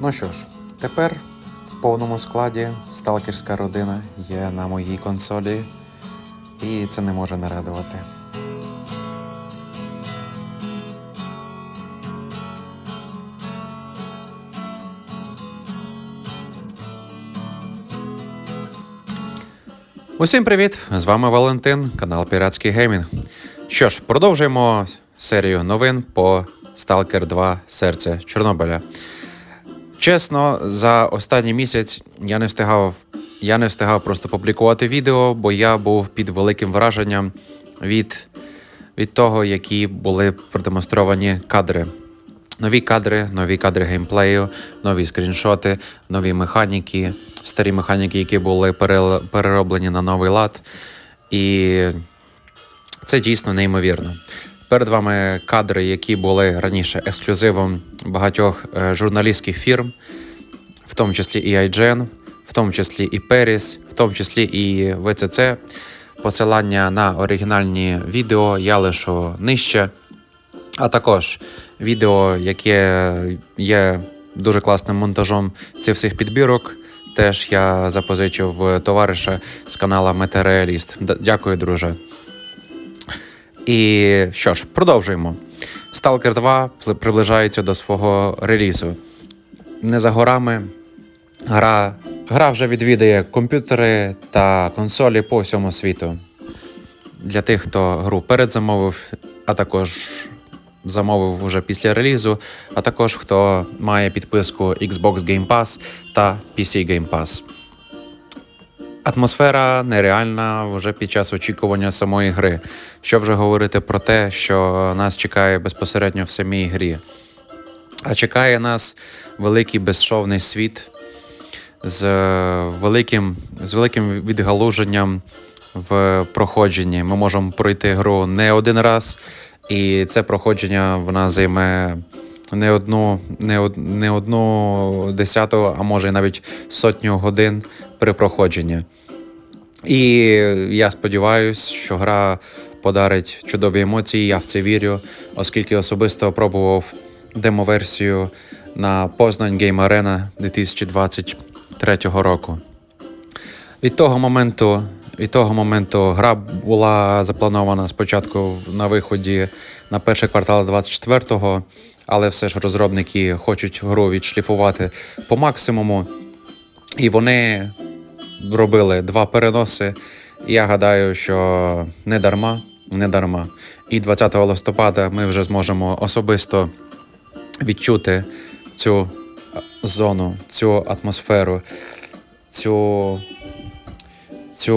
Ну що ж, тепер в повному складі сталкерська родина є на моїй консолі, і це не може не радувати. Усім привіт! З вами Валентин, канал Піратський Геймінг. Що ж, продовжуємо серію новин по Stalker 2 Серце Чорнобиля. Чесно, за останній місяць я не встигав. Я не встигав просто публікувати відео, бо я був під великим враженням від, від того, які були продемонстровані кадри. Нові кадри, нові кадри геймплею, нові скріншоти, нові механіки, старі механіки, які були перероблені на новий лад. І це дійсно неймовірно. Перед вами кадри, які були раніше ексклюзивом багатьох е, журналістських фірм, в тому числі і IGN, в тому числі і Peris, в тому числі і VCC. Посилання на оригінальні відео я лишу нижче. А також відео, яке є дуже класним монтажом цих всіх підбірок. Теж я запозичив товариша з канала Метереаліст. Дякую, друже. І що ж, продовжуємо. Stalker 2 пли- приближається до свого релізу. Не за горами. Гра, гра вже відвідає комп'ютери та консолі по всьому світу. Для тих, хто гру передзамовив, а також замовив уже після релізу, а також хто має підписку Xbox Game Pass та PC Game Pass. Атмосфера нереальна вже під час очікування самої гри. Що вже говорити про те, що нас чекає безпосередньо в самій грі. А чекає нас великий безшовний світ з е, великим, з великим відгалуженням в проходженні. Ми можемо пройти гру не один раз, і це проходження в нас займе не одну, не, од, не одну десяту, а може навіть сотню годин при проходженні. І я сподіваюся, що гра подарить чудові емоції. Я в це вірю, оскільки особисто пробував демоверсію на Познань Game Arena 2023 року. Від того моменту, від того моменту гра була запланована спочатку на виході на перший квартал 24-го, але все ж розробники хочуть гру відшліфувати по максимуму. І вони робили два переноси. Я гадаю, що не дарма, не дарма. І 20 листопада ми вже зможемо особисто відчути цю зону, цю атмосферу, цю, цю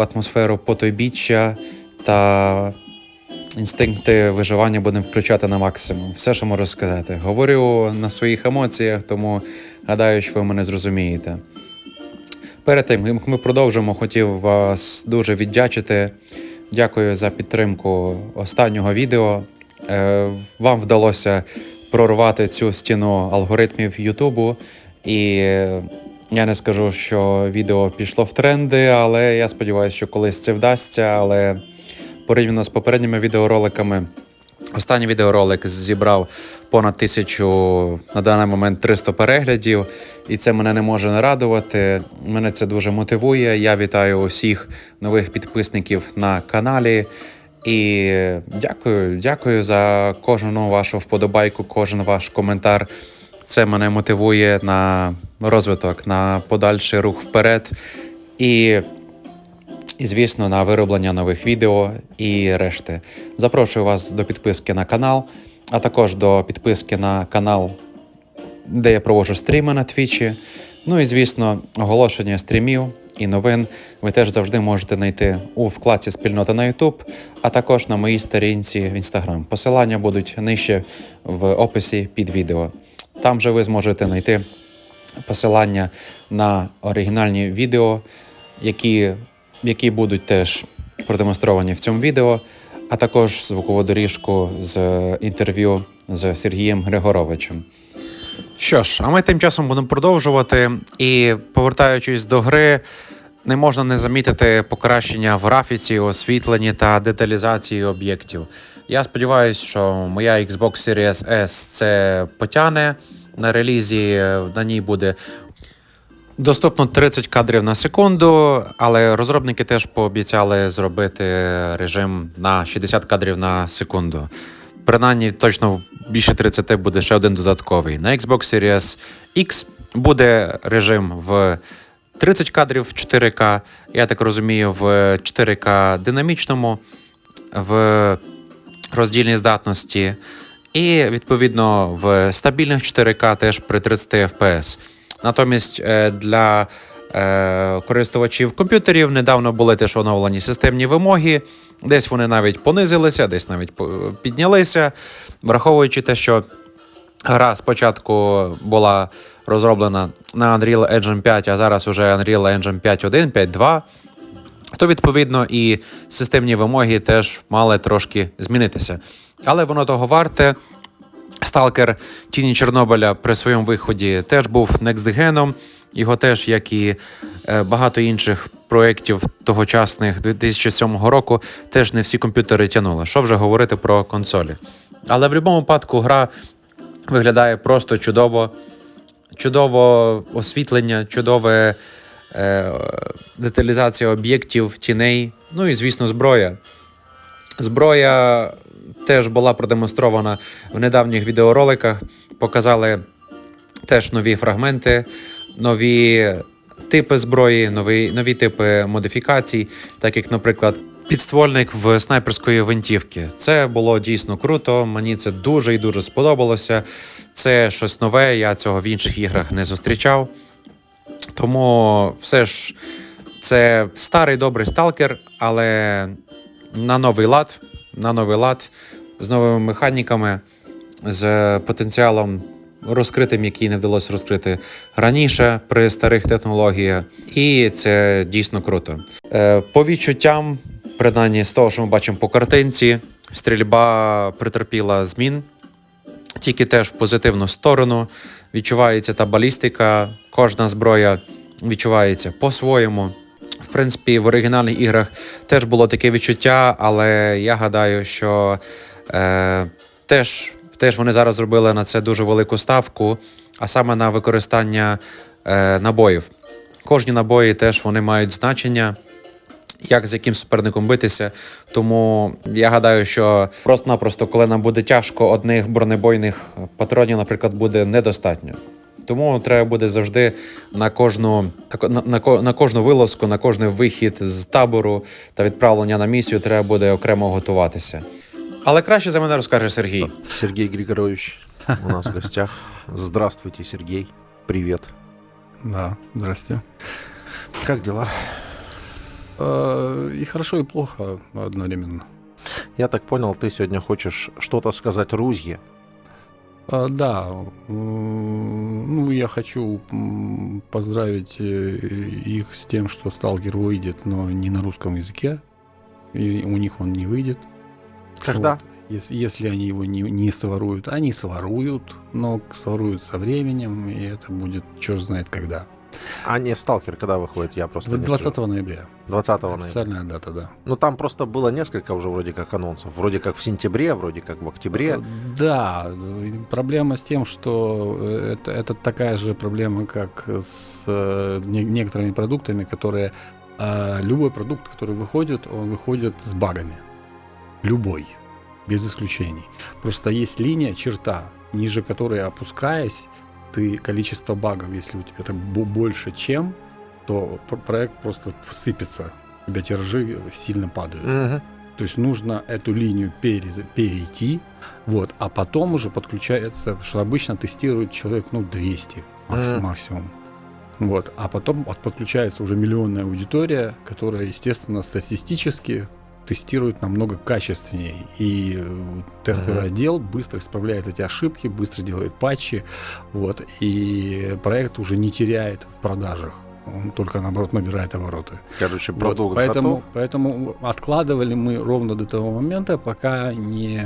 атмосферу потойбіччя та інстинкти виживання будемо включати на максимум. Все, що можу сказати. Говорю на своїх емоціях, тому гадаю, що ви мене зрозумієте. Перед тим, як ми продовжимо, хотів вас дуже віддячити. Дякую за підтримку останнього відео. Е, Вам вдалося прорвати цю стіну алгоритмів Ютубу. І я не скажу, що відео пішло в тренди, але я сподіваюся, що колись це вдасться. Але порівняно з попередніми відеороликами, Останній відеоролик зібрав понад тисячу на даний момент 300 переглядів, і це мене не може не радувати. Мене це дуже мотивує. Я вітаю усіх нових підписників на каналі. І дякую, дякую за кожну вашу вподобайку, кожен ваш коментар. Це мене мотивує на розвиток, на подальший рух вперед. І і, звісно, на вироблення нових відео і решти. Запрошую вас до підписки на канал, а також до підписки на канал, де я проводжу стріми на твічі. Ну і, звісно, оголошення стрімів і новин ви теж завжди можете знайти у вкладці спільнота на YouTube, а також на моїй сторінці в Instagram. Посилання будуть нижче в описі під відео. Там же ви зможете знайти посилання на оригінальні відео, які, які будуть теж продемонстровані в цьому відео, а також звукову доріжку з інтерв'ю з Сергієм Григоровичем. Що ж, а ми тим часом будемо продовжувати. І повертаючись до гри, не можна не замітити покращення в графіці, освітленні та деталізації об'єктів. Я сподіваюся, що моя Xbox Series S це потягне, На релізі е, на ній буде доступно 30 кадрів на секунду, але розробники теж пообіцяли зробити режим на 60 кадрів на секунду. Принаймні, точно більше 30 буде ще один додатковий. На Xbox Series X буде режим в 30 кадрів в 4К, я так розумію, в 4К динамічному, в роздільній здатності, і відповідно в стабільних 4К теж при 30 FPS. Натомість е, для е, користувачів комп'ютерів недавно були теж оновлені системні вимоги. Десь вони навіть понизилися, десь навіть піднялися, враховуючи те, що гра спочатку була розроблена на Unreal Engine 5, а зараз уже Unreal Engine 5.1, 5.2 то відповідно і системні вимоги теж мали трошки змінитися. Але воно того варте. Сталкер Тіні Чорнобиля при своєму виході теж був некстгеном. Його теж, як і е, багато інших проєктів тогочасних 2007 року, теж не всі комп'ютери тягнули. Що вже говорити про консолі. Але в будь-якому випадку гра виглядає просто чудово. Чудово освітлення, чудове е, деталізація об'єктів, тіней, ну і, звісно, зброя. Зброя теж була продемонстрована в недавніх відеороликах. Показали теж нові фрагменти, нові типи зброї, нові, нові типи модифікацій, так як, наприклад, підствольник в снайперської гвинтівки. Це було дійсно круто. Мені це дуже і дуже сподобалося. Це щось нове. Я цього в інших іграх не зустрічав. Тому все ж це старий добрий сталкер, але на новий лад, на новий лад, з новими механіками, з потенціалом розкритим, який не вдалося розкрити раніше при старих технологіях. І це дійсно круто. Е, По відчуттям, принаймні з того, що ми бачимо по картинці, стрільба претерпіла змін тільки теж в позитивну сторону. Відчувається та балістика, кожна зброя відчувається по-своєму. Принципі, в оригінальних іграх теж було таке відчуття, але я гадаю, що е, теж, теж вони зараз зробили на це дуже велику ставку, а саме на використання е, набоїв. Кожні набої теж вони мають значення як з яким суперником битися. Тому я гадаю, що просто-напросто, коли нам буде тяжко, одних бронебойних патронів, наприклад, буде недостатньо. Тому треба буде завжди на кожну, на, на, на кожну вилазку, на кожний вихід з табору та відправлення на місію треба буде окремо готуватися. Але краще за мене розкаже Сергій. Сергей Григорович у нас в гостях. Здравствуйте, Сергей. Привет. Да, здрасте. Как дела? Э, И хорошо, и плохо одновременно. Я так понял, ты сегодня хочешь что-то сказать Рузье. А, Да, ну я хочу поздравить э, их с тем, что Сталкер выйдет, но не на русском языке. И у них он не выйдет. Когда? Вот. Если, если они его не, не своруют, они своруют, но своруют со временем, и это будет черт знает когда. А не Сталкер, когда выходит? Я просто не 20 слежу. ноября. 20 ноября. Официальная дата, да. Ну там просто было несколько уже вроде как анонсов. Вроде как в сентябре, вроде как в октябре. Э, Да, проблема с тем, что э, это, это такая же проблема, как с э, не- некоторыми продуктами, которые... Любой продукт, который выходит, он выходит с багами. Любой, без исключений. Просто есть линия, черта, ниже которой, опускаясь, ты количество багов, если у тебя это бо- больше, чем, то пр- проект просто сыпется. У тебя тиражи сильно падают. Мгм. То есть нужно эту линию перез- перейти, вот, а потом уже подключается, что обычно тестирует человек, ну, 200 макс- Мгм. максимум. Вот, а потом от- подключается уже миллионная аудитория, которая, естественно, статистически тестирует намного качественнее. И э, тестовый Мгм. отдел быстро исправляет эти ошибки, быстро делает патчи, вот, и проект уже не теряет в продажах. Он только, наоборот, набирает обороты. Короче, Вот, продукт поэтому, готов. поэтому откладывали мы ровно до того момента, пока не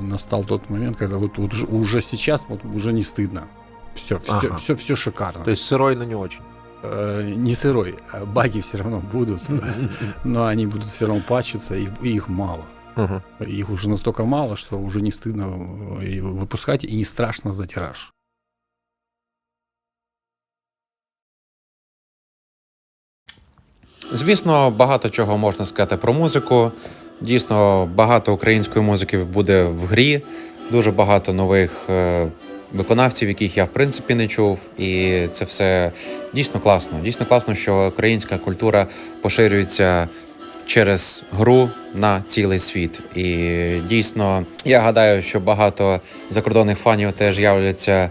настал тот момент, когда вот, вот уже- уже сейчас вот уже не стыдно. Все, все, Ага. все, все шикарно. То есть сырой, но не очень. э, не сырой, а баги все равно будут, но они будут все равно пачиться, и, и их мало. Угу. Их уже настолько мало, что уже не стыдно э, выпускать и не страшно за тираж. Звісно, багато чого можна сказати про музику. Дійсно, багато української музики буде в грі, дуже багато нових е, виконавців, яких я в принципі не чув. І це все дійсно класно. Дійсно класно, що українська культура поширюється через гру на цілий світ. І дійсно, я гадаю, що багато закордонних фанів теж являться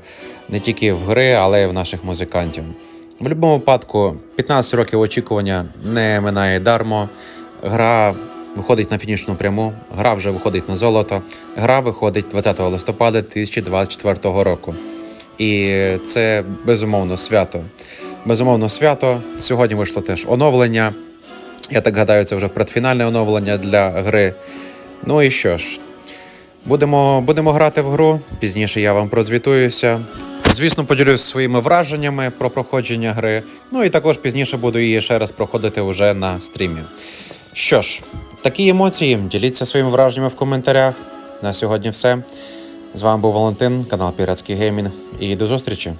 не тільки в гри, але й в наших музикантів. В будь-якому випадку, 15 років очікування не минає дармо. Гра виходить на фінішну пряму, гра вже виходить на золото. Гра виходить 20 листопада 2024 року. І це безумовно свято. Безумовно, свято. Сьогодні вийшло теж оновлення. Я так гадаю, це вже предфінальне оновлення для гри. Ну і що ж, будемо, будемо грати в гру. Пізніше я вам прозвітуюся. Звісно, поділюсь своїми враженнями про проходження гри. Ну і також пізніше буду її ще раз проходити уже на стрімі. Що ж, такі емоції. Діліться своїми враженнями в коментарях. На сьогодні все. З вами був Валентин, канал Піратський Геймінг. І до зустрічі!